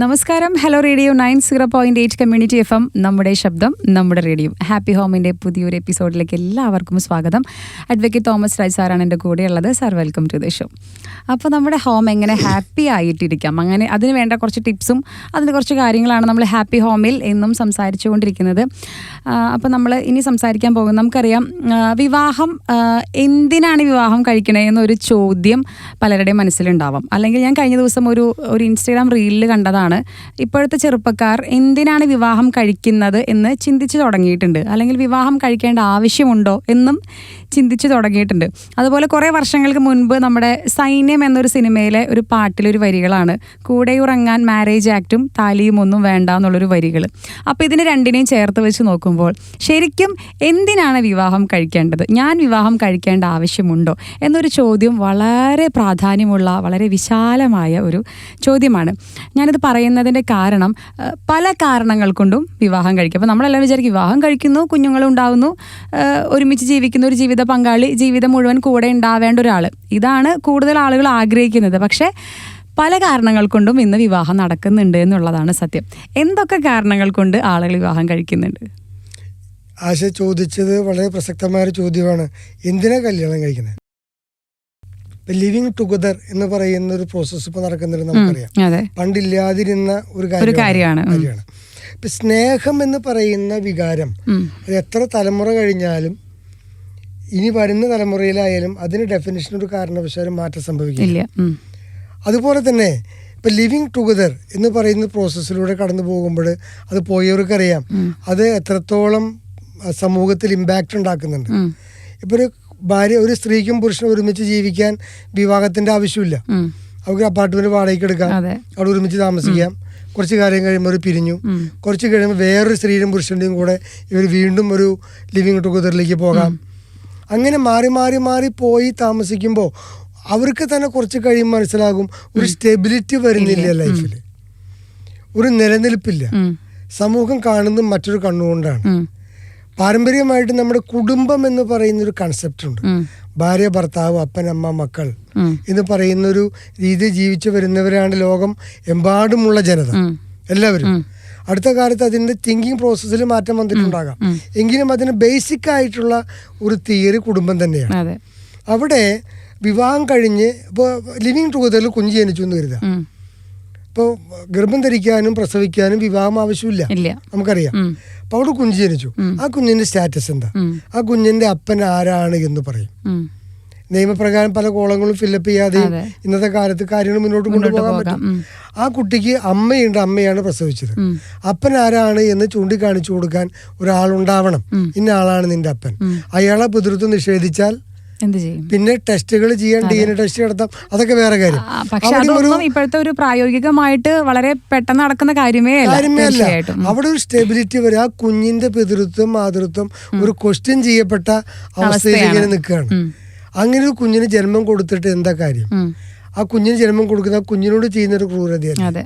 നമസ്കാരം. Hello radio nine zero point eight community F M. നമ്മുടെ ശബ്ദം നമ്മുടെ റേഡിയോ. ഹാപ്പി ഹോമിന്റെ പുതിയൊരു എപ്പിസോഡിലേക്ക് എല്ലാവർക്കും സ്വാഗതം. അഡ്വക്കേറ്റ് തോമസ് രാജ് സാറാണ് എന്റെ കൂടെയുള്ളത്. Sir welcome to the show. അപ്പോൾ നമ്മുടെ ഹോം എങ്ങനെ ഹാപ്പി ആയിട്ടിരിക്കാം? അങ്ങനെ അതിന് വേണ്ട കുറച്ച് ടിപ്സും അതിന് കുറച്ച് കാര്യങ്ങളാണ് നമ്മൾ ഹാപ്പി ഹോമിൽ എന്നും സംസാരിച്ചു കൊണ്ടിരിക്കുന്നത് അപ്പോൾ നമ്മൾ ഇനി സംസാരിക്കാൻ പോകുന്നത് നമുക്കറിയാം വിവാഹം എന്തിനാണ് വിവാഹം കഴിക്കണേ എന്നൊരു ചോദ്യം പലരുടെയും മനസ്സിലുണ്ടാവാം. അല്ലെങ്കിൽ ഞാൻ കഴിഞ്ഞ ദിവസം ഒരു ഒരു ഇൻസ്റ്റാഗ്രാം റീലിൽ കണ്ടതാണ് ഇപ്പോഴത്തെ ചെറുപ്പക്കാർ എന്തിനാണ് വിവാഹം കഴിക്കുന്നത് എന്ന് ചിന്തിച്ചു തുടങ്ങിയിട്ടുണ്ട്. അല്ലെങ്കിൽ വിവാഹം കഴിക്കേണ്ട ആവശ്യമുണ്ടോ എന്നും ചിന്തിച്ചു തുടങ്ങിയിട്ടുണ്ട്. അതുപോലെ കുറേ വർഷങ്ങൾക്ക് മുൻപ് നമ്മുടെ സൈന്യം എന്നൊരു സിനിമയിലെ ഒരു പാട്ടിലൊരു വരികളാണ്. കൂടെ ഉറങ്ങാൻ മാരേജ് ആക്റ്റും താലിയും ഒന്നും വേണ്ട എന്നുള്ളൊരു വരികൾ അപ്പോൾ ഇതിനെ രണ്ടിനെയും ചേർത്ത് വെച്ച് നോക്കുമ്പോൾ ശരിക്കും എന്തിനാണ് വിവാഹം കഴിക്കേണ്ടത്? ഞാൻ വിവാഹം കഴിക്കേണ്ട ആവശ്യമുണ്ടോ? എന്നൊരു ചോദ്യം വളരെ പ്രാധാന്യമുള്ള വളരെ വിശാലമായ ഒരു ചോദ്യമാണ്. ഞാനിത് പറയുന്നതിന്റെ കാരണം പല കാരണങ്ങൾ കൊണ്ടും വിവാഹം കഴിക്കും. അപ്പോൾ നമ്മളെല്ലാം വിചാരിക്കും വിവാഹം കഴിക്കുന്നു കുഞ്ഞുങ്ങളുണ്ടാവുന്നു ഒരുമിച്ച് ജീവിക്കുന്ന ഒരു ജീവിത പങ്കാളി ജീവിതം മുഴുവൻ കൂടെ ഉണ്ടാവേണ്ട ഒരാൾ ഇതാണ് കൂടുതൽ ആളുകൾ ആഗ്രഹിക്കുന്നത്. പക്ഷേ പല കാരണങ്ങൾ കൊണ്ടും ഇന്ന് വിവാഹം നടക്കുന്നുണ്ട് എന്നുള്ളതാണ് സത്യം. എന്തൊക്കെ കാരണങ്ങൾ കൊണ്ട് ആളുകൾ വിവാഹം കഴിക്കുന്നുണ്ട്? ആശ ചോദിച്ചത് വളരെ പ്രസക്തമായ ഒരു ചോദ്യമാണ്. എന്തിനാ കല്യാണം കഴിക്കുന്നത്? ഇപ്പൊ ലിവിങ് ടുഗദർ എന്ന് പറയുന്ന ഒരു പ്രോസസ്സ് ഇപ്പൊ നടക്കുന്നുണ്ട് നമുക്കറിയാം പണ്ടില്ലാതിരുന്ന ഒരു കാര്യമാണ്. കാര്യമാണ് ഇപ്പൊ സ്നേഹം എന്ന് പറയുന്ന വികാരം. അത് എത്ര തലമുറ കഴിഞ്ഞാലും ഇനി വരുന്ന തലമുറയിലായാലും അതിന് ഡെഫിനേഷൻ ഒരു കാരണവശാലും മാറ്റം സംഭവിക്കില്ല. അതുപോലെ തന്നെ ഇപ്പൊ ലിവിങ് ടുഗദർ എന്ന് പറയുന്ന പ്രോസസ്സിലൂടെ കടന്നു പോകുമ്പോൾ അത് പോയവർക്കറിയാം അത് എത്രത്തോളം സമൂഹത്തിൽ ഇമ്പാക്റ്റ് ഉണ്ടാക്കുന്നുണ്ട്. ഇപ്പൊ ഒരു ഭാര്യ ഒരു സ്ത്രീക്കും പുരുഷനും ഒരുമിച്ച് ജീവിക്കാൻ വിവാഹത്തിന്റെ ആവശ്യമില്ല. അവർക്ക് അപ്പാർട്ട്മെന്റ് വാടകയ്ക്ക് എടുക്കാം. അവിടെ ഒരുമിച്ച് താമസിക്കാം. കുറച്ച് കാര്യം കഴിയുമ്പോൾ അവർ പിരിഞ്ഞു. കുറച്ച് കഴിയുമ്പോൾ വേറൊരു സ്ത്രീയും പുരുഷന്റെയും കൂടെ ഇവർ വീണ്ടും ഒരു ലിവിങ് ടുഗദറിലേക്ക് പോകാം. അങ്ങനെ മാറി മാറി മാറി പോയി താമസിക്കുമ്പോൾ അവർക്ക് തന്നെ കുറച്ച് കഴിയുമ്പോൾ മനസ്സിലാകും. ഒരു സ്റ്റെബിലിറ്റി വരുന്നില്ല ലൈഫിൽ ഒരു നിലനിൽപ്പില്ല. സമൂഹം കാണുന്നത് മറ്റൊരു കണ്ണുകൊണ്ടാണ്. പാരമ്പര്യമായിട്ട് നമ്മുടെ കുടുംബം എന്ന് പറയുന്ന ഒരു കൺസെപ്റ്റ് ഉണ്ട് ഭാര്യ ഭർത്താവ് അപ്പൻ അമ്മ മക്കൾ. എന്ന് പറയുന്ന ഒരു രീതി ജീവിച്ചു വരുന്നവരാണ് ലോകം എമ്പാടുമുള്ള ജനത. എല്ലാവരും. അടുത്ത കാലത്ത് അതിന്റെ തിങ്കിങ് പ്രോസസ്സിൽ മാറ്റം വന്നിട്ടുണ്ടാകാം. എങ്കിലും അതിന് ബേസിക് ആയിട്ടുള്ള ഒരു തിയറി കുടുംബം തന്നെയാണ്. അവിടെ വിവാഹം കഴിഞ്ഞ് ഇപ്പോൾ ലിവിങ് ടുഗദറിൽ കുഞ്ഞ് ജനിച്ചു എന്ന് കരുതുക. ഉം. ഇപ്പോൾ ഗർഭം ധരിക്കാനും പ്രസവിക്കാനും വിവാഹം ആവശ്യമില്ല. നമുക്കറിയാം. അപ്പൊ അവിടെ കുഞ്ഞ് ജനിച്ചു. ആ കുഞ്ഞിന്റെ സ്റ്റാറ്റസ് എന്താ? ആ കുഞ്ഞിന്റെ അപ്പൻ ആരാണ് എന്ന് പറയും. നിയമപ്രകാരം പല കോളങ്ങളും ഫില്ലപ്പ് ചെയ്യാതെയും. ഇന്നത്തെ കാലത്ത് കാര്യങ്ങൾ മുന്നോട്ട് കൊണ്ടുപോകാൻ പോകാം. പറ്റും. ആ കുട്ടിക്ക് അമ്മയുണ്ട് അമ്മയാണ് പ്രസവിച്ചത്. അപ്പൻ ആരാണ് എന്ന് ചൂണ്ടിക്കാണിച്ചു കൊടുക്കാൻ ഒരാളുണ്ടാവണം. ഇന്ന ആളാണ് നിന്റെ അപ്പൻ. അയാളെ പിതൃത്വം നിഷേധിച്ചാൽ എന്ത് ചെയ്യും? പിന്നെ ടെസ്റ്റുകൾ ചെയ്യാൻ ഡി എൻ എ ടെസ്റ്റ് നടത്താം. അതൊക്കെ വേറെ കാര്യം. പക്ഷെ അവിടെ ഒരു അതൊന്നും ഇപ്പോഴത്തെ ഒരു പ്രായോഗികമായിട്ട് വളരെ പെട്ടെന്ന് നടക്കുന്ന കാര്യമേ കാര്യമേ അല്ല. അവിടെ ഒരു സ്റ്റെബിലിറ്റി വരെ ആ കുഞ്ഞിന്റെ പിതൃത്വം മാതൃത്വം ഒരു ക്വസ്റ്റ്യൻ ചെയ്യപ്പെട്ട അവസ്ഥയിൽ ഇങ്ങനെ നിൽക്കുകയാണ്. അങ്ങനെ ഒരു കുഞ്ഞിന് ജന്മം കൊടുത്തിട്ട് എന്താ കാര്യം? ആ കുഞ്ഞിന് ജന്മം കൊടുക്കുന്ന ആ കുഞ്ഞിനോട് ചെയ്യുന്ന ഒരു ക്രൂരതയല്ല? അതെ.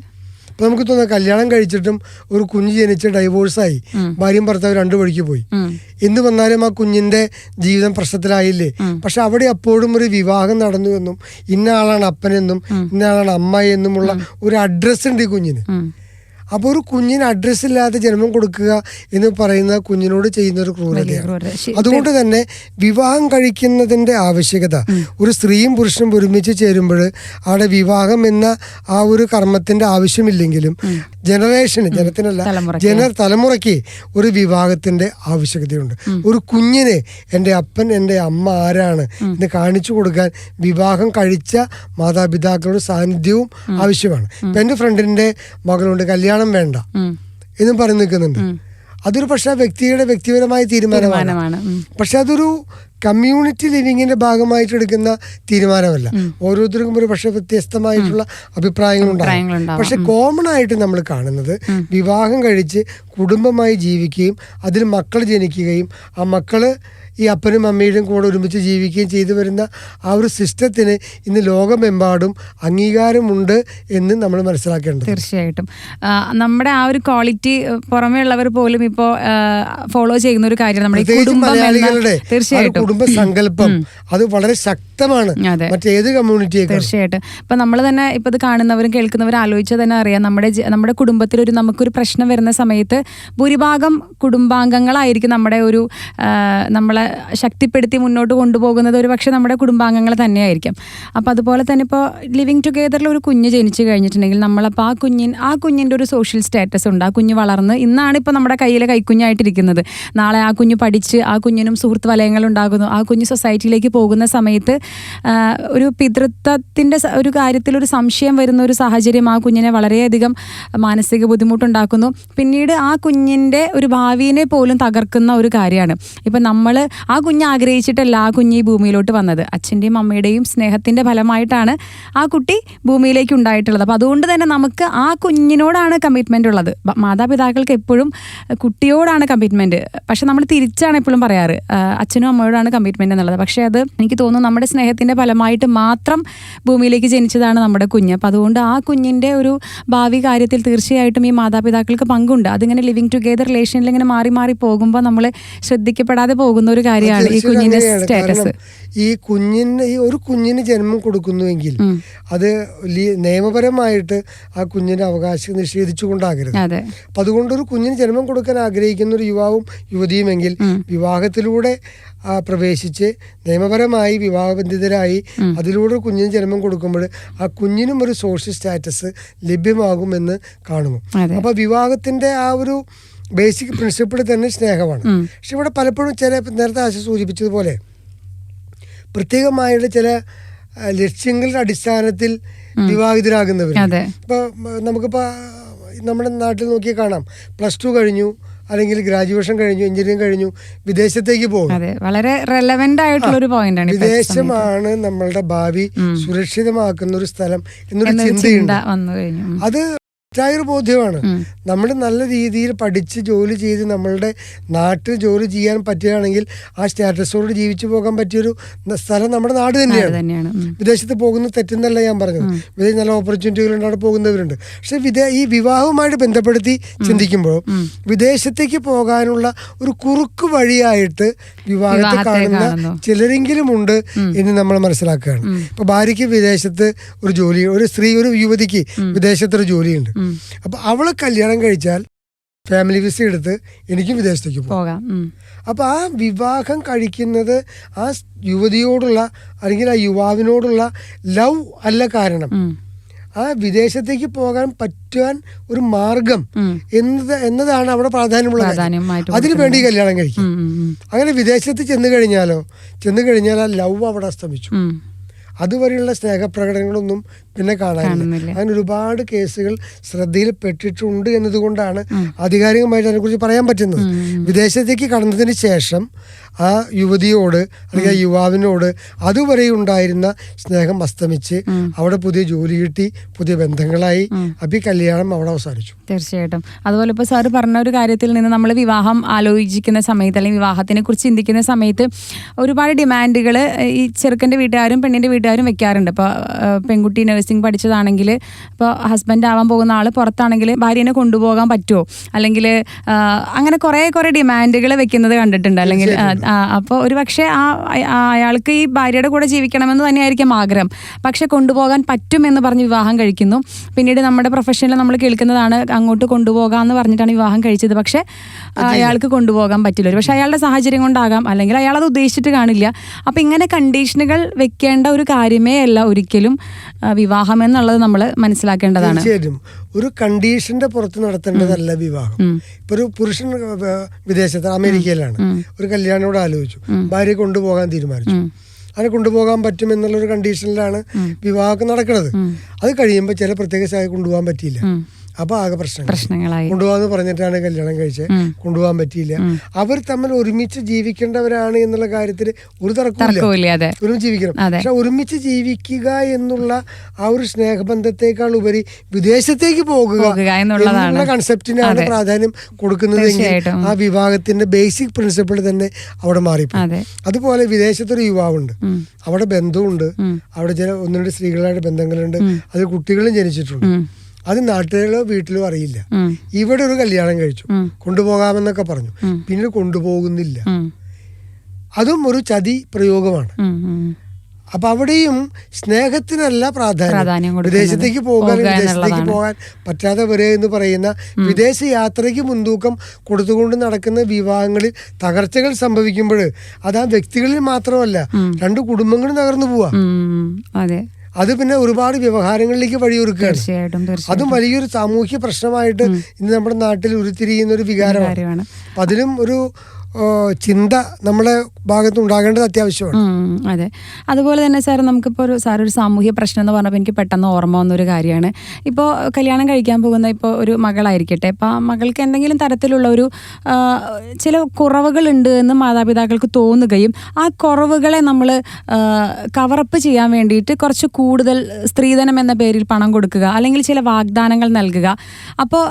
അപ്പൊ നമുക്ക് തോന്നാം കല്യാണം കഴിച്ചിട്ടും ഒരു കുഞ്ഞ് ജനിച്ച് ഡൈവോഴ്സായി ഭാര്യയും ഭർത്താവ് രണ്ടു വഴിക്ക് പോയി. എന്ന് വന്നാലും ആ കുഞ്ഞിന്റെ ജീവിതം പ്രശ്നത്തിലായില്ലേ? പക്ഷെ അവിടെ അപ്പോഴും ഒരു വിവാഹം നടന്നു എന്നും ഇന്ന ആളാണ് അപ്പനെന്നും ഇന്ന ആളാണ് അമ്മ എന്നുമുള്ള ഒരു അഡ്രസ്സ് ഉണ്ട് ഈ കുഞ്ഞിന്. അപ്പോൾ ഒരു കുഞ്ഞിന് അഡ്രസ്സ് ഇല്ലാതെ ജന്മം കൊടുക്കുക എന്ന് പറയുന്ന കുഞ്ഞിനോട് ചെയ്യുന്ന ഒരു ക്രൂരതയാണ് ക്രൂരത. അതുകൊണ്ട് തന്നെ വിവാഹം കഴിക്കുന്നതിന്റെ ആവശ്യകത. ഒരു സ്ത്രീയും പുരുഷനും ഒരുമിച്ച് ചേരുമ്പോൾ അവിടെ വിവാഹം എന്ന ആ ഒരു കർമ്മത്തിന്റെ ആവശ്യമില്ലെങ്കിലും ജനറേഷന് ജനത്തിനല്ല. ജന തലമുറയ്ക്ക് ഒരു വിവാഹത്തിന്റെ ആവശ്യകതയുണ്ട്. ഒരു കുഞ്ഞിനെ എന്റെ അപ്പൻ എന്റെ അമ്മ ആരാണ് എന്ന് കാണിച്ചു കൊടുക്കാൻ വിവാഹം കഴിച്ച മാതാപിതാക്കളുടെ സാന്നിധ്യവും ആവശ്യമാണ്. ഇപ്പം എന്റെ ഫ്രണ്ടിന്റെ മകളുണ്ട് കല്യാണം വേണ്ട. ഉം. എന്നും പറഞ്ഞു നിൽക്കുന്നുണ്ട്. അതൊരു പക്ഷെ ആ വ്യക്തിയുടെ വ്യക്തിപരമായ തീരുമാനമാണ്. പക്ഷെ അതൊരു കമ്മ്യൂണിറ്റി ലിവിങ്ങിന്റെ ഭാഗമായിട്ട് എടുക്കുന്ന തീരുമാനമല്ല. ഓരോരുത്തർക്കും ഒരു പക്ഷെ വ്യത്യസ്തമായിട്ടുള്ള അഭിപ്രായങ്ങളുണ്ടാകും. പക്ഷെ കോമൺ ആയിട്ട് നമ്മൾ കാണുന്നത് വിവാഹം കഴിച്ച് കുടുംബമായി ജീവിക്കുകയും അതിൽ മക്കൾ ജനിക്കുകയും ആ മക്കൾ ഈ അപ്പനും അമ്മയുടെയും കൂടെ ഒരുമിച്ച് ജീവിക്കുകയും ചെയ്തു വരുന്ന ആ ഒരു സിസ്റ്റത്തിന് ഇന്ന് ലോകമെമ്പാടും അംഗീകാരമുണ്ട് എന്ന് നമ്മൾ മനസ്സിലാക്കേണ്ടത് തീർച്ചയായിട്ടും. നമ്മുടെ ആ ഒരു ക്വാളിറ്റി പുറമേ ഉള്ളവർ പോലും ഇപ്പോൾ ഫോളോ ചെയ്യുന്ന ഒരു കാര്യം നമ്മുടെ മലയാളികളുടെ തീർച്ചയായിട്ടും. കുടുംബ സങ്കല്പം അത് വളരെ ശക്തമാണ്. മറ്റേത് കമ്മ്യൂണിറ്റി തീർച്ചയായിട്ടും. ഇപ്പൊ നമ്മൾ തന്നെ ഇപ്പൊ ഇത് കാണുന്നവരും കേൾക്കുന്നവരും ആലോചിച്ചാൽ തന്നെ അറിയാം. നമ്മുടെ നമ്മുടെ കുടുംബത്തിൽ ഒരു നമുക്കൊരു പ്രശ്നം വരുന്ന സമയത്ത് ഭൂരിഭാഗം കുടുംബാംഗങ്ങളായിരിക്കും നമ്മുടെ ഒരു നമ്മളെ ശക്തിപ്പെടുത്തി മുന്നോട്ട് കൊണ്ടുപോകുന്നത് ഒരു പക്ഷേ നമ്മുടെ കുടുംബാംഗങ്ങൾ തന്നെയായിരിക്കും. അപ്പോൾ അതുപോലെ തന്നെ ഇപ്പോൾ ലിവിങ് ടുഗെദറിൽ ഒരു കുഞ്ഞ് ജനിച്ചു കഴിഞ്ഞിട്ടുണ്ടെങ്കിൽ നമ്മളപ്പോൾ ആ കുഞ്ഞിൻ ആ കുഞ്ഞിന്റെ ഒരു സോഷ്യൽ സ്റ്റാറ്റസ് ഉണ്ട്. ആ കുഞ്ഞ് വളർന്ന് ഇന്നാണ് ഇപ്പോൾ നമ്മുടെ കയ്യിൽ കൈക്കുഞ്ഞായിട്ടിരിക്കുന്നത്. നാളെ ആ കുഞ്ഞ് പഠിച്ച് ആ കുഞ്ഞിനും സുഹൃത്ത് വലയങ്ങൾ ഉണ്ടാകുന്നു. ആ കുഞ്ഞ് സൊസൈറ്റിയിലേക്ക് പോകുന്ന സമയത്ത് ഒരു പിതൃത്വത്തിന്റെ ഒരു കാര്യത്തിൽ ഒരു സംശയം വരുന്ന ഒരു സാഹചര്യം ആ കുഞ്ഞിനെ വളരെയധികം മാനസിക ബുദ്ധിമുട്ടുണ്ടാക്കുന്നു. പിന്നീട് ആ കുഞ്ഞിന്റെ ഒരു ഭാവിയെ പോലും തകർക്കുന്ന ഒരു കാര്യമാണ്. ഇപ്പം നമ്മൾ ആ കുഞ്ഞ് ആഗ്രഹിച്ചിട്ടല്ല ആ കുഞ്ഞ് ഈ ഭൂമിയിലോട്ട് വന്നത്. അച്ഛന്റെയും അമ്മയുടെയും സ്നേഹത്തിന്റെ ഫലമായിട്ടാണ് ആ കുട്ടി ഭൂമിയിലേക്ക് ഉണ്ടായിട്ടുള്ളത്. അപ്പോൾ അതുകൊണ്ട് തന്നെ നമുക്ക് ആ കുഞ്ഞിനോടാണ് കമ്മിറ്റ്മെന്റ് ഉള്ളത്. മാതാപിതാക്കൾക്ക് എപ്പോഴും കുട്ടിയോടാണ് കമ്മിറ്റ്മെന്റ് പക്ഷെ നമ്മൾ തിരിച്ചാണ് എപ്പോഴും പറയാറ്. അച്ഛനും അമ്മയോടാണ് കമ്മിറ്റ്മെന്റ് എന്നുള്ളത്. പക്ഷേ അത് എനിക്ക് തോന്നുന്നു നമ്മുടെ സ്നേഹത്തിന്റെ ഫലമായിട്ട് മാത്രം ഭൂമിയിലേക്ക് ജനിച്ചതാണ് നമ്മുടെ കുഞ്ഞ്. അപ്പോൾ അതുകൊണ്ട് ആ കുഞ്ഞിന്റെ ഒരു ഭാവി കാര്യത്തിൽ തീർച്ചയായിട്ടും ഈ മാതാപിതാക്കൾക്ക് പങ്കുണ്ട്. അതിങ്ങനെ ലിവിങ് ടുഗെദർ റിലേഷനിൽ ഇങ്ങനെ മാറി മാറി പോകുമ്പോൾ നമ്മൾ ശ്രദ്ധിക്കപ്പെടാതെ പോകുന്ന ഒരു കാര്യമാണ് ഈ കുഞ്ഞിന്റെ സ്റ്റാറ്റസ് ഈ കുഞ്ഞിന് ഈ ഒരു കുഞ്ഞിന് ജന്മം കൊടുക്കുന്നുവെങ്കിൽ അത് നിയമപരമായിട്ട് ആ കുഞ്ഞിന്റെ അവകാശം നിഷേധിച്ചുകൊണ്ടാകരുത്. അപ്പൊ അതുകൊണ്ട് ഒരു കുഞ്ഞിന് ജന്മം കൊടുക്കാൻ ആഗ്രഹിക്കുന്ന ഒരു യുവാവും യുവതിയുമെങ്കിൽ വിവാഹത്തിലൂടെ പ്രവേശിച്ച് നിയമപരമായി വിവാഹബന്ധിതരായി അതിലൂടെ ഒരു കുഞ്ഞിന് ജന്മം കൊടുക്കുമ്പോൾ ആ കുഞ്ഞിനും ഒരു സോഷ്യൽ സ്റ്റാറ്റസ് ലഭ്യമാകുമെന്ന് കാണുന്നു. അപ്പൊ വിവാഹത്തിന്റെ ആ ഒരു ബേസിക് പ്രിൻസിപ്പിൾ തന്നെ സ്നേഹമാണ്. പക്ഷെ ഇവിടെ പലപ്പോഴും ചില നേരത്തെ ആശ സൂചിപ്പിച്ചതുപോലെ പ്രത്യേകമായുള്ള ചില ലക്ഷ്യങ്ങളുടെ അടിസ്ഥാനത്തിൽ വിവാഹിതരാകുന്നവർ ഇപ്പൊ ഇപ്പോൾ നമുക്കിപ്പോൾ നമ്മുടെ നാട്ടിൽ നോക്കി കാണാം. പ്ലസ് ടു കഴിഞ്ഞു അല്ലെങ്കിൽ ഗ്രാജുവേഷൻ കഴിഞ്ഞു എഞ്ചിനീയറിംഗ് കഴിഞ്ഞു വിദേശത്തേക്ക് പോകും. വളരെ റെലവെന്റ് ആയിട്ടുള്ള ഒരു പോയിന്റ് ആണ് വിദേശമാണ് നമ്മളുടെ ഭാവി സുരക്ഷിതമാക്കുന്ന ഒരു സ്ഥലം എന്നൊരു ചിന്തയുണ്ട്. അത് തെറ്റായൊരു ബോധ്യമാണ്. നമ്മൾ നല്ല രീതിയിൽ പഠിച്ച് ജോലി ചെയ്ത് നമ്മളുടെ നാട്ടിൽ ജോലി ചെയ്യാൻ പറ്റുകയാണെങ്കിൽ ആ സ്റ്റാറ്റസോട് ജീവിച്ചു പോകാൻ പറ്റിയൊരു സ്ഥലം നമ്മുടെ നാട് തന്നെയാണ്. വിദേശത്ത് പോകുന്ന തെറ്റെന്നല്ല ഞാൻ പറഞ്ഞത്. വിദേശ നല്ല ഓപ്പർച്യൂണിറ്റികളുണ്ട് അവിടെ പോകുന്നവരുണ്ട്. പക്ഷെ വിദേ ഈ വിവാഹവുമായിട്ട് ബന്ധപ്പെടുത്തി ചിന്തിക്കുമ്പോൾ വിദേശത്തേക്ക് പോകാനുള്ള ഒരു കുറുക്ക് വഴിയായിട്ട് വിവാഹത്തെ കാണുന്ന ചിലരെങ്കിലും ഉണ്ട് എന്ന് നമ്മൾ മനസ്സിലാക്കുകയാണ്. ഇപ്പൊ ഭാര്യയ്ക്ക് വിദേശത്ത് ഒരു ജോലി ഒരു സ്ത്രീ ഒരു യുവതിക്ക് വിദേശത്ത് ഒരു ജോലിയുണ്ട്. അപ്പൊ അവളെ കല്യാണം കഴിച്ചാൽ ഫാമിലി വിസ എടുത്ത് എനിക്കും വിദേശത്തേക്ക് പോകും. അപ്പൊ ആ വിവാഹം കഴിക്കുന്നത് ആ യുവതിയോടുള്ള അല്ലെങ്കിൽ ആ യുവാവിനോടുള്ള ലവ് അല്ല കാരണം. ആ വിദേശത്തേക്ക് പോകാൻ പറ്റുവാൻ ഒരു മാർഗം എന്നത് എന്നതാണ് അവിടെ പ്രാധാന്യമുള്ള. അതിനു വേണ്ടി കല്യാണം കഴിക്കും. അങ്ങനെ വിദേശത്ത് ചെന്ന് കഴിഞ്ഞാലോ? ചെന്ന് കഴിഞ്ഞാൽ ആ ലവ് അവിടെ അസ്തമിച്ചു. അതുവരെയുള്ള സ്നേഹപ്രകടനങ്ങളൊന്നും പിന്നെ കാണാനില്ല. അങ്ങനെ ഒരുപാട് കേസുകൾ ശ്രദ്ധയിൽപ്പെട്ടിട്ടുണ്ട് എന്നതുകൊണ്ടാണ് ആധികാരികമായിട്ട് അതിനെക്കുറിച്ച് പറയാൻ പറ്റുന്നത്. വിദേശത്തേക്ക് കടന്നതിന് ശേഷം ആ യുവതിയോട് അല്ലെങ്കിൽ ആ യുവാവിനോട് അതുവരെ ഉണ്ടായിരുന്ന സ്നേഹം അസ്തമിച്ച് അവിടെ പുതിയ ജോലി കിട്ടി പുതിയ ബന്ധങ്ങളായി. അപ്പൊ കല്യാണം അവിടെ അവസാനിച്ചു. തീർച്ചയായിട്ടും. അതുപോലെ ഇപ്പോൾ സാറ് പറഞ്ഞ ഒരു കാര്യത്തിൽ നിന്ന് നമ്മൾ വിവാഹം ആലോചിക്കുന്ന സമയത്ത് അല്ലെങ്കിൽ വിവാഹത്തിനെ കുറിച്ച് ചിന്തിക്കുന്ന സമയത്ത് ഒരുപാട് ഡിമാൻഡുകൾ ഈ ചെറുക്കന്റെ വീട്ടുകാരും പെണ്ണിന്റെ വീട്ടുകാരും വെക്കാറുണ്ട്. ഇപ്പോൾ പെൺകുട്ടി നഴ്സിംഗ് പഠിച്ചതാണെങ്കിൽ ഇപ്പോൾ ഹസ്ബൻഡ് ആവാൻ പോകുന്ന ആൾ പുറത്താണെങ്കിൽ ഭാര്യനെ കൊണ്ടുപോകാൻ പറ്റുമോ? അല്ലെങ്കിൽ അങ്ങനെ കുറേ കുറേ ഡിമാൻഡുകൾ വെക്കുന്നത് കണ്ടിട്ടുണ്ട്. അല്ലെങ്കിൽ അപ്പോൾ ഒരു പക്ഷേ ആ അയാൾക്ക് ഈ ഭാര്യയുടെ കൂടെ ജീവിക്കണമെന്ന് തന്നെയായിരിക്കും ആഗ്രഹം. പക്ഷെ കൊണ്ടുപോകാൻ പറ്റുമെന്ന് പറഞ്ഞ് വിവാഹം കഴിക്കുന്നു. പിന്നീട് നമ്മുടെ പ്രൊഫഷനിൽ നമ്മൾ കേൾക്കുന്നതാണ് അങ്ങോട്ട് കൊണ്ടുപോകാം എന്ന് പറഞ്ഞിട്ടാണ് വിവാഹം കഴിച്ചത്. പക്ഷേ അയാൾക്ക് കൊണ്ടുപോകാൻ പറ്റില്ല. ഒരു പക്ഷേ അയാളുടെ സാഹചര്യം കൊണ്ടാകാം. അല്ലെങ്കിൽ അയാൾ അത് ഉദ്ദേശിച്ചിട്ട് കാണില്ല. അപ്പം ഇങ്ങനെ കണ്ടീഷനുകൾ വെക്കേണ്ട ഒരു കാര്യമേ അല്ല ഒരിക്കലും വിവാഹം എന്നുള്ളത് നമ്മൾ മനസ്സിലാക്കേണ്ടതാണ്. ഒരു കണ്ടീഷന്റെ പുറത്ത് നടത്തേണ്ടതല്ല വിവാഹം. ഇപ്പൊ ഒരു പുരുഷൻ വിദേശത്ത് അമേരിക്കയിലാണ്. ഒരു കല്യാണോട് ആലോചിച്ചു. ഭാര്യ കൊണ്ടുപോകാൻ തീരുമാനിച്ചു. അതിനെ കൊണ്ടുപോകാൻ പറ്റും എന്നുള്ള ഒരു കണ്ടീഷനിലാണ് വിവാഹം നടക്കുന്നത് അത് കഴിയുമ്പോൾ ചില പ്രത്യേക സഹായം കൊണ്ടുപോകാൻ പറ്റിയില്ല. അപ്പൊ ആകെ പ്രശ്നം പ്രശ്നങ്ങളായി. കൊണ്ടുപോകാന്ന് പറഞ്ഞിട്ടാണ് കല്യാണം കഴിച്ചത്. കൊണ്ടുപോകാൻ പറ്റിയില്ല. അവർ തമ്മിൽ ഒരുമിച്ച് ജീവിക്കേണ്ടവരാണ് എന്നുള്ള കാര്യത്തിൽ ഒരു തർക്കമില്ല ഒരുമിച്ച് ജീവിക്കണം. പക്ഷെ ഒരുമിച്ച് ജീവിക്കുക എന്നുള്ള ആ ഒരു സ്നേഹബന്ധത്തെക്കാൾ ഉപരി വിദേശത്തേക്ക് പോകുക. എന്നുള്ള കൺസെപ്റ്റിനാണ് പ്രാധാന്യം കൊടുക്കുന്നതെങ്കിൽ ആ വിവാഹത്തിന്റെ ബേസിക് പ്രിൻസിപ്പിൾ തന്നെ അവിടെ മാറിപ്പോയി അതെ. അതുപോലെ വിദേശത്തൊരു യുവാവുണ്ട്. അവിടെ ബന്ധമുണ്ട്. അവിടെ ചില ഒന്ന് രണ്ട് സ്ത്രീകളായിട്ട് ബന്ധങ്ങളുണ്ട്. അത് കുട്ടികളും ജനിച്ചിട്ടുണ്ട്. അത് നാട്ടുകാരിലോ വീട്ടിലോ അറിയില്ല. ഇവിടെ ഒരു കല്യാണം കഴിച്ചു. കൊണ്ടുപോകാമെന്നൊക്കെ പറഞ്ഞു. പിന്നെ പിന്നീട് കൊണ്ടുപോകുന്നില്ല അതും ഒരു ചതി പ്രയോഗമാണ്. അപ്പൊ അവിടെയും സ്നേഹത്തിനല്ല പ്രാധാന്യം. വിദേശത്തേക്ക് പോകാൻ വിദേശത്തേക്ക് പോകാൻ പറ്റാതെ വരെ എന്ന് പറയുന്ന വിദേശ യാത്രയ്ക്ക് മുൻതൂക്കം കൊടുത്തുകൊണ്ട് നടക്കുന്ന വിവാഹങ്ങളിൽ തകർച്ചകൾ സംഭവിക്കുമ്പോൾ അത് ആ വ്യക്തികളിൽ മാത്രമല്ല രണ്ട് കുടുംബങ്ങളും തകർന്നു പോവാ. അതെ. അത് പിന്നെ ഒരുപാട് വ്യവഹാരങ്ങളിലേക്ക് വഴിയൊരുക്കുകയാണ്. തീർച്ചയായിട്ടും അതും വലിയൊരു സാമൂഹ്യ പ്രശ്നമായിട്ട് ഇന്ന് നമ്മുടെ നാട്ടിൽ ഉരുത്തിരിയുന്ന ഒരു വികാരമാണ്. അതിലും ഒരു ചിന്ത നമ്മുടെ ഭാഗത്ത് ഉണ്ടാകേണ്ടത് അത്യാവശ്യമാണ്. അതെ. അതുപോലെ തന്നെ സാർ നമുക്കിപ്പോൾ ഒരു സാർ ഒരു സാമൂഹ്യ പ്രശ്നം എന്ന് പറഞ്ഞപ്പോൾ എനിക്ക് പെട്ടെന്ന് ഓർമ്മ വന്നൊരു കാര്യമാണ്. ഇപ്പോൾ കല്യാണം കഴിക്കാൻ പോകുന്ന ഇപ്പോൾ ഒരു മകളായിരിക്കട്ടെ. അപ്പോൾ ആ മകൾക്ക് എന്തെങ്കിലും തരത്തിലുള്ള ഒരു ചില കുറവുകളുണ്ട് എന്ന് മാതാപിതാക്കൾക്ക് തോന്നുകയും ആ കുറവുകളെ നമ്മൾ കവറപ്പ് ചെയ്യാൻ വേണ്ടിയിട്ട് കുറച്ച് കൂടുതൽ സ്ത്രീധനം എന്ന പേരിൽ പണം കൊടുക്കുക അല്ലെങ്കിൽ ചില വാഗ്ദാനങ്ങൾ നൽകുക. അപ്പോൾ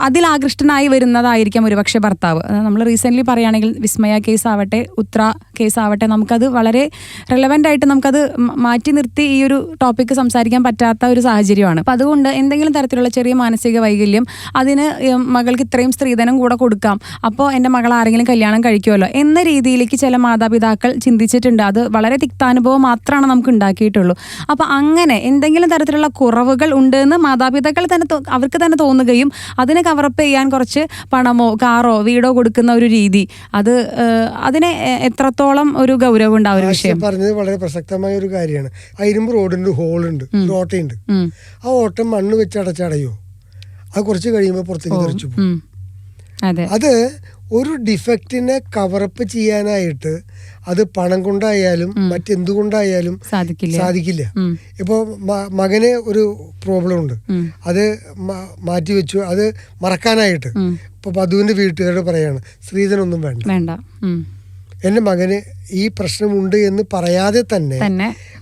അതിൽ ആകൃഷ്ടനായി വരുന്നതായിരിക്കാം ഒരുപക്ഷെ ഭർത്താവ്. നമ്മൾ റീസെന്റ്ലി പറയുകയാണെങ്കിൽ വിസ്മയ കേസ് ആവട്ടെ ഉത്ര കേസ് ആവട്ടെ നമുക്കത് വളരെ റെലവെന്റ് ആയിട്ട് നമുക്കത് മാറ്റി നിർത്തി ഈ ഒരു ടോപ്പിക്ക് സംസാരിക്കാൻ പറ്റാത്ത ഒരു സാഹചര്യമാണ്. അപ്പം അതുകൊണ്ട് എന്തെങ്കിലും തരത്തിലുള്ള ചെറിയ മാനസിക വൈകല്യം അതിന് മകൾക്ക് ഇത്രയും സ്ത്രീധനം കൂടെ കൊടുക്കാം. അപ്പോൾ എന്റെ മകൾ ആരെങ്കിലും കല്യാണം കഴിക്കുമല്ലോ എന്ന രീതിയിലേക്ക് ചില മാതാപിതാക്കൾ ചിന്തിച്ചിട്ടുണ്ട്. അത് വളരെ തിക്താനുഭവം മാത്രമാണ് നമുക്ക് ഉണ്ടാക്കിയിട്ടുള്ളൂ. അപ്പോൾ അങ്ങനെ എന്തെങ്കിലും തരത്തിലുള്ള കുറവുകൾ ഉണ്ടെന്ന് മാതാപിതാക്കൾ തന്നെ അവർക്ക് തന്നെ തോന്നുകയും അതിനെ കവറപ്പ് ചെയ്യാൻ കുറച്ച് പണമോ കാറോ വീടോ കൊടുക്കുന്ന ഒരു രീതി അത് അതിന് എത്രത്തോളം ഒരു ഗൗരവം ഉണ്ട് ആ ഒരു വിഷയം? പറഞ്ഞത് വളരെ പ്രസക്തമായ ഒരു കാര്യമാണ്. ആ ഇരുമ്പ് റോഡിന്റെ ഹോളുണ്ട് ഉണ്ട് ഓട്ടയുണ്ട് ആ ഓട്ടം മണ്ണ് വെച്ച് അടച്ചടയോ അത് കുറച്ച് കഴിയുമ്പോൾ പുറത്തേക്ക് തെറിച്ചു പോകും. അത് ഒരു ഡിഫക്റ്റിനെ കവറപ്പ് ചെയ്യാനായിട്ട് അത് പണം കൊണ്ടായാലും മറ്റെന്തുകൊണ്ടായാലും സാധിക്കില്ല. ഇപ്പോൾ മകന് ഒരു പ്രോബ്ലം ഉണ്ട്. അത് മാറ്റിവെച്ചു മാറ്റി വെച്ചു അത് മറക്കാനായിട്ട്. ഇപ്പൊ വധുവിന്റെ വീട്ടുകാരോട് പറയാണ് സ്ത്രീധനൊന്നും വേണ്ട. എന്റെ മകന് ഈ പ്രശ്നമുണ്ട് എന്ന് പറയാതെ തന്നെ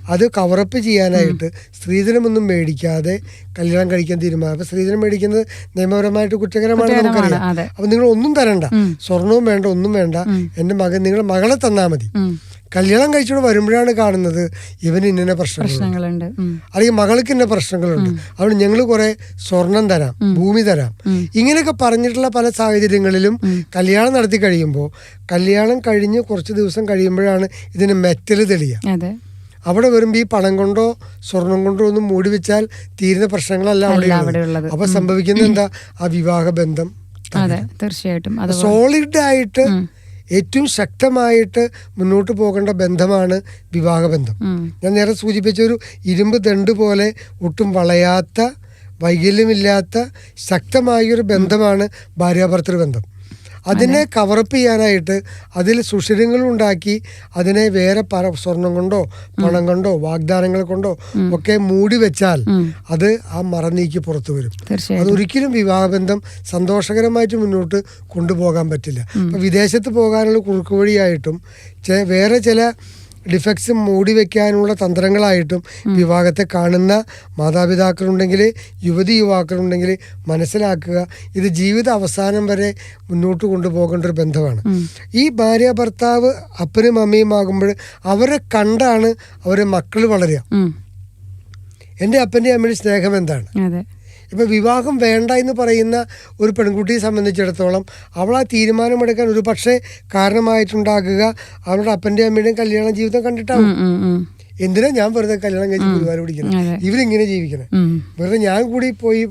അത് കവറപ്പ് ചെയ്യാനായിട്ട് സ്ത്രീധനമൊന്നും മേടിക്കാതെ കല്യാണം കഴിക്കാൻ തീരുമാനം. അപ്പൊ സ്ത്രീധനം മേടിക്കുന്നത് നിയമപരമായിട്ട് കുറ്റകരമാണ് നമുക്കറിയാം. അപ്പൊ നിങ്ങൾ ഒന്നും തരണ്ട. സ്വർണവും വേണ്ട ഒന്നും വേണ്ട. എന്റെ മകൻ നിങ്ങൾ മകളെ തന്നാ മതി. കല്യാണം കഴിച്ചോട് വരുമ്പോഴാണ് കാണുന്നത് ഇവന് ഇന്ന പ്രശ്നങ്ങൾ പ്രശ്നങ്ങളുണ്ട്. അല്ലെങ്കിൽ മകൾക്ക് ഇന്ന പ്രശ്നങ്ങളുണ്ട്. അതുകൊണ്ട് ഞങ്ങൾ കുറെ സ്വർണം തരാം ഭൂമി തരാം. ഇങ്ങനെയൊക്കെ പറഞ്ഞിട്ടുള്ള പല സാഹചര്യങ്ങളിലും കല്യാണം നടത്തി കഴിയുമ്പോൾ കല്യാണം കഴിഞ്ഞ് കുറച്ച് ദിവസം കഴിയുമ്പോഴാണ് ഇതിന് മെറ്റൽ തെളിയുക. അവിടെ വരുമ്പോൾ ഈ പണം കൊണ്ടോ സ്വർണം കൊണ്ടോ ഒന്നും മൂടി വെച്ചാൽ തീരുന്ന പ്രശ്നങ്ങളല്ല അവിടെ ഉള്ളത്. അപ്പൊ സംഭവിക്കുന്നത് എന്താ? ആ വിവാഹ ബന്ധം തീർച്ചയായിട്ടും. സോളിഡ് ആയിട്ട് ഏറ്റവും ശക്തമായിട്ട് മുന്നോട്ട് പോകേണ്ട ബന്ധമാണ് വിവാഹബന്ധം ബന്ധം. ഞാൻ നേരെ സൂചിപ്പിച്ച ഒരു ഇരുമ്പ് ദണ്ട് പോലെ ഒട്ടും വളയാത്ത വൈകല്യമില്ലാത്ത ശക്തമായൊരു ബന്ധമാണ് ഭാര്യാഭർത്തൃ ബന്ധം. അതിനെ കവറപ്പ് ചെയ്യാനായിട്ട് അതിൽ സുഷിരങ്ങൾ ഉണ്ടാക്കി അതിനെ വേറെ പല സ്വർണം കൊണ്ടോ പണം കൊണ്ടോ വാഗ്ദാനങ്ങൾ കൊണ്ടോ ഒക്കെ മൂടി വെച്ചാൽ അത് ആ മറനീക്കി പുറത്തു വരും. അതൊരിക്കലും വിവാഹബന്ധം സന്തോഷകരമായിട്ട് മുന്നോട്ട് കൊണ്ടുപോകാൻ പറ്റില്ല. അപ്പൊ വിദേശത്ത് പോകാനുള്ള കുറുക്കുവഴിയായിട്ടും ചെ- വേറെ ചില ഡിഫക്ട്സ് മൂടി വെക്കാനുള്ള തന്ത്രങ്ങളായിട്ടും വിവാഹത്തെ കാണുന്ന മാതാപിതാക്കളുണ്ടെങ്കിൽ യുവതി യുവാക്കളുണ്ടെങ്കിൽ മനസ്സിലാക്കുക. ഇത് ജീവിത അവസാനം വരെ മുന്നോട്ട് കൊണ്ടുപോകേണ്ട ഒരു ബന്ധമാണ്. ഈ ഭാര്യ ഭർത്താവ് അപ്പനും അമ്മയും ആകുമ്പോൾ അവരെ കണ്ടാണ് അവരെ മക്കൾ വളരുക. എന്റെ അപ്പന്റെ അമ്മയുടെ സ്നേഹം എന്താണ്? അതെ ഇപ്പൊ വിവാഹം വേണ്ട എന്ന് പറയുന്ന ഒരു പെൺകുട്ടിയെ സംബന്ധിച്ചിടത്തോളം അവൾ ആ തീരുമാനമെടുക്കാൻ ഒരു പക്ഷേ കാരണമായിട്ടുണ്ടാകുക. അവളുടെ അപ്പന്റെ അമ്മയുടെയും കല്യാണ ജീവിതം കണ്ടിട്ടാവും. എന്തിനാ ഞാൻ വെറുതെ കല്യാണം കഴിച്ച് ഗുരുവായൂർ പിടിക്കണം. ഇവരിങ്ങനെ ജീവിക്കണം വെറുതെ ഞാൻ കൂടി പോയി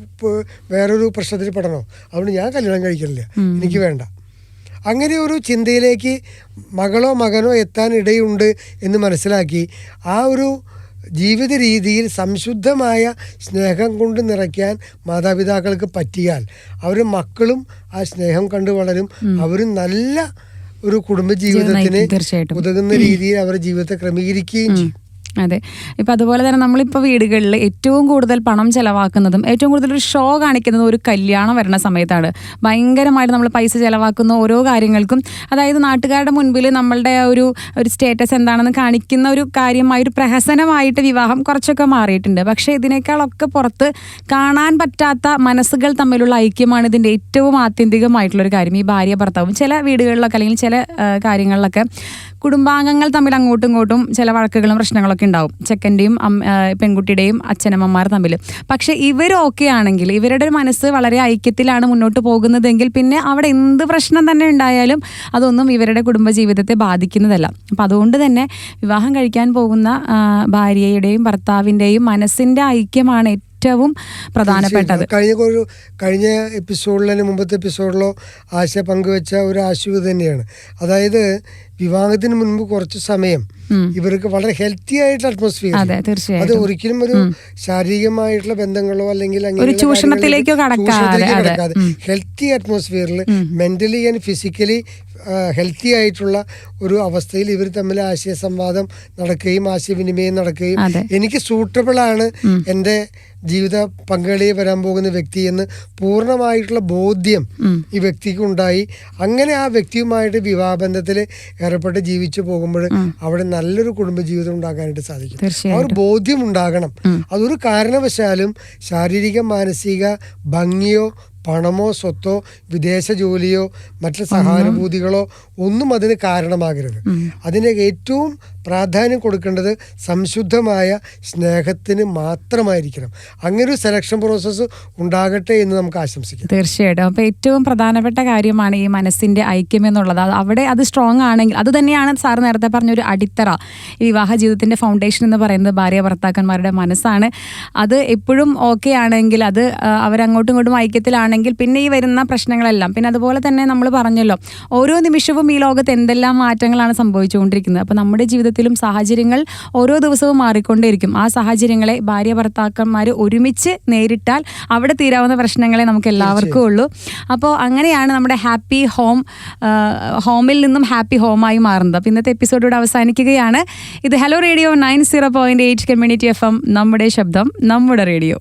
വേറൊരു പ്രശ്നത്തിൽ പെടണോ? അതുകൊണ്ട് ഞാൻ കല്യാണം കഴിക്കണില്ല എനിക്ക് വേണ്ട. അങ്ങനെ ഒരു ചിന്തയിലേക്ക് മകളോ മകനോ എത്താൻ ഇടയുണ്ട് എന്ന് മനസ്സിലാക്കി ആ ഒരു ജീവിത രീതിയിൽ സംശുദ്ധമായ സ്നേഹം കൊണ്ട് നിറയ്ക്കാൻ മാതാപിതാക്കൾക്ക് പറ്റിയാൽ അവർ മക്കളും ആ സ്നേഹം കണ്ടു വളരും. അവരും നല്ല ഒരു കുടുംബ ജീവിതത്തിന് ഉതകുന്ന രീതിയിൽ അവരുടെ ജീവിതത്തെ ക്രമീകരിക്കുകയും ചെയ്യും. അതെ. ഇപ്പം അതുപോലെ തന്നെ നമ്മളിപ്പോൾ വീടുകളിൽ ഏറ്റവും കൂടുതൽ പണം ചിലവാക്കുന്നതും ഏറ്റവും കൂടുതൽ ഒരു ഷോ കാണിക്കുന്നതും ഒരു കല്യാണം വരുന്ന സമയത്താണ്. ഭയങ്കരമായിട്ട് നമ്മൾ പൈസ ചിലവാക്കുന്ന ഓരോ കാര്യങ്ങൾക്കും അതായത് നാട്ടുകാരുടെ മുൻപിൽ നമ്മളുടെ ഒരു ഒരു സ്റ്റേറ്റസ് എന്താണെന്ന് കാണിക്കുന്ന ഒരു കാര്യമായ ഒരു പ്രഹസനമായിട്ട് വിവാഹം കുറച്ചൊക്കെ മാറിയിട്ടുണ്ട്. പക്ഷേ ഇതിനേക്കാളൊക്കെ പുറത്ത് കാണാൻ പറ്റാത്ത മനസ്സുകൾ തമ്മിലുള്ള ഐക്യമാണ് ഇതിന്റെ ഏറ്റവും ആത്യന്തികമായിട്ടുള്ള ഒരു കാര്യം. ഈ ഭാര്യ ഭർത്താവും ചില വീടുകളിലൊക്കെ അല്ലെങ്കിൽ ചില കാര്യങ്ങളിലൊക്കെ കുടുംബാംഗങ്ങൾ തമ്മിൽ അങ്ങോട്ടും ഇങ്ങോട്ടും ചില വഴക്കുകളും പ്രശ്നങ്ങളൊക്കെ ഉണ്ടാവും. ചെക്കന്റെയും പെൺകുട്ടിയുടെയും അച്ഛനമ്മമാർ തമ്മിൽ. പക്ഷെ ഇവരൊക്കെ ആണെങ്കിൽ ഇവരുടെ മനസ്സ് വളരെ ഐക്യത്തിലാണ് മുന്നോട്ട് പോകുന്നതെങ്കിൽ പിന്നെ അവിടെ എന്ത് പ്രശ്നം തന്നെ ഉണ്ടായാലും അതൊന്നും ഇവരുടെ കുടുംബജീവിതത്തെ ബാധിക്കുന്നതല്ല. അപ്പം അതുകൊണ്ട് തന്നെ വിവാഹം കഴിക്കാൻ പോകുന്ന ഭാര്യയുടെയും ഭർത്താവിന്റെയും മനസ്സിന്റെ ഐക്യമാണ് ഏറ്റവും പ്രധാനപ്പെട്ടത്. കഴിഞ്ഞ കഴിഞ്ഞ എപ്പിസോഡിലോ മുമ്പത്തെ എപ്പിസോഡിലോ ആശ പങ്കുവെച്ച ഒരു ആശുപത്രി തന്നെയാണ്. അതായത് വിവാഹത്തിന് മുൻപ് കുറച്ച് സമയം ഇവർക്ക് വളരെ ഹെൽത്തി ആയിട്ടുള്ള അറ്റ്മോസ്ഫിയർ അതെ ഒരിക്കലും ഒരു ശാരീരികമായിട്ടുള്ള ബന്ധങ്ങളോ അല്ലെങ്കിൽ ചൂഷണത്തിലേക്കോ കടക്കാതെ. ഹെൽത്തി അറ്റ്മോസ്ഫിയറിൽ മെന്റലി ആൻഡ് ഫിസിക്കലി ഹെൽത്തി ആയിട്ടുള്ള ഒരു അവസ്ഥയിൽ ഇവർ തമ്മിൽ ആശയ സംവാദം നടക്കുകയും ആശയവിനിമയം നടക്കുകയും എനിക്ക് സൂട്ടബിൾ ആണ് എന്റെ ജീവിത പങ്കാളിയെ വരാൻ പോകുന്ന വ്യക്തി എന്ന് പൂർണമായിട്ടുള്ള ബോധ്യം ഈ വ്യക്തിക്ക് ഉണ്ടായി. അങ്ങനെ ആ വ്യക്തിയുമായിട്ട് വിവാഹബന്ധത്തിൽ ഏർപ്പെട്ട് ജീവിച്ചു പോകുമ്പോൾ അവിടെ നല്ലൊരു കുടുംബജീവിതം ഉണ്ടാക്കാനായിട്ട് സാധിക്കും. ആ ഒരു ബോധ്യം ഉണ്ടാകണം. അതൊരു കാരണവശാലും ശാരീരിക മാനസിക ഭംഗിയോ പണമോ സ്വത്തോ വിദേശ ജോലിയോ മറ്റു സഹാനുഭൂതികളോ ഒന്നും അതിന് കാരണമാകരുത്. അതിന് ഏറ്റവും പ്രാധാന്യം കൊടുക്കേണ്ടത് സംശുദ്ധമായ സ്നേഹത്തിന് മാത്രമായിരിക്കണം. അങ്ങനെ ഒരു സെലക്ഷൻ പ്രോസസ്സ് ഉണ്ടാകട്ടെ എന്ന് നമുക്ക് ആശംസിക്കാം തീർച്ചയായിട്ടും. അപ്പോൾ ഏറ്റവും പ്രധാനപ്പെട്ട കാര്യമാണ് ഈ മനസ്സിന്റെ ഐക്യം എന്നുള്ളത് അവിടെ അത് സ്ട്രോങ് ആണെങ്കിൽ അത് തന്നെയാണ് സാർ നേരത്തെ പറഞ്ഞ ഒരു അടിത്തറ വിവാഹ ജീവിതത്തിന്റെ ഫൗണ്ടേഷൻ എന്ന് പറയുന്നത് ഭാര്യ ഭർത്താക്കന്മാരുടെ മനസ്സാണ്. അത് എപ്പോഴും ഓക്കെ ആണെങ്കിൽ അത് അവരങ്ങോട്ടും ഇങ്ങോട്ടും ഐക്യത്തിലാണെങ്കിൽ പിന്നെ ഈ വരുന്ന പ്രശ്നങ്ങളെല്ലാം. പിന്നെ അതുപോലെ തന്നെ നമ്മൾ പറഞ്ഞല്ലോ ഓരോ നിമിഷവും ഈ ലോകത്ത് എന്തെല്ലാം മാറ്റങ്ങളാണ് സംഭവിച്ചുകൊണ്ടിരിക്കുന്നത്. അപ്പോൾ നമ്മുടെ ജീവിതത്തിലും സാഹചര്യങ്ങൾ ഓരോ ദിവസവും മാറിക്കൊണ്ടേയിരിക്കും. ആ സാഹചര്യങ്ങളെ ഭാര്യ ഭർത്താക്കന്മാർ ഒരുമിച്ച് നേരിട്ടാൽ അവിടെ തീരാവുന്ന പ്രശ്നങ്ങളെ നമുക്ക് എല്ലാവർക്കും ഉള്ളൂ. അപ്പോൾ അങ്ങനെയാണ് നമ്മുടെ ഹാപ്പി ഹോം ഹോമിൽ നിന്നും ഹാപ്പി ഹോമായി മാറുന്നത്. അപ്പോൾ ഇന്നത്തെ എപ്പിസോഡോട് അവസാനിക്കുകയാണ്. ഇത് hello radio nine zero point eight community F M നമ്മുടെ ശബ്ദം നമ്മുടെ റേഡിയോ.